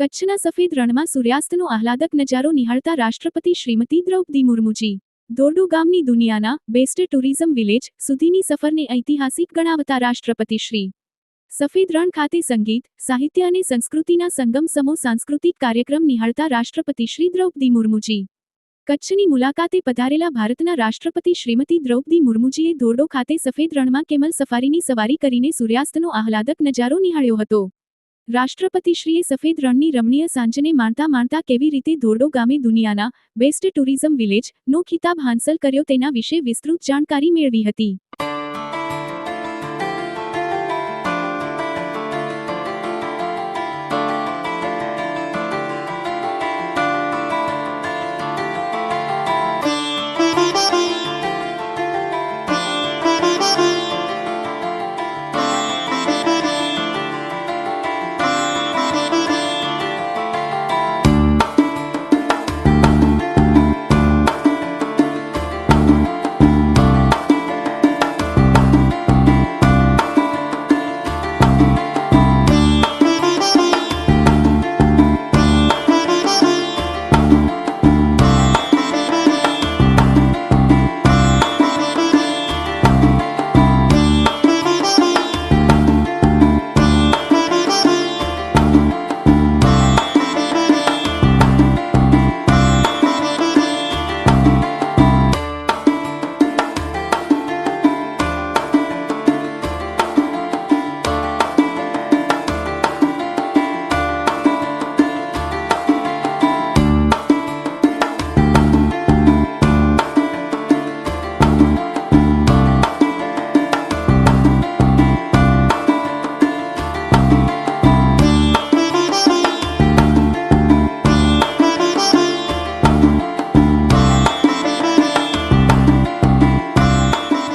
કચ્છના સફેદ રણમાં સૂર્યાસ્તનો આહલાદક નજારો નિહાળતા રાષ્ટ્રપતિ શ્રીમતી દ્રૌપદી મુર્મુજી. દોરડુ ગામની દુનિયાના બેસ્ટ ટુરિઝમ વિલેજ સુધીની સફરને ઐતિહાસિક ગણાવતા રાષ્ટ્રપતિ શ્રી. સફેદ રણ ખાતે સંગીત, સાહિત્ય અને સંસ્કૃતિના સંગમ સમો સાંસ્કૃતિક કાર્યક્રમ નિહાળતા રાષ્ટ્રપતિ શ્રી દ્રૌપદી મુર્મુજી. કચ્છની મુલાકાતે પધારેલા ભારતના રાષ્ટ્રપતિ શ્રીમતી દ્રૌપદી મુર્મુજીએ દોરડો ખાતે સફેદ રણમાં કેમલ સફારીની સવારી કરીને સૂર્યાસ્તનો આહલાદક નજારો નિહાળ્યો હતો. રાષ્ટ્રપતિશ્રીએ સફેદ રણની રમણીય સાંજને માણતા માણતા કેવી રીતે ધોરડો ગામે દુનિયાના બેસ્ટ ટુરિઝમ વિલેજ નો ખિતાબ હાંસલ કર્યો તેના વિશે વિસ્તૃત જાણકારી મેળવી હતી.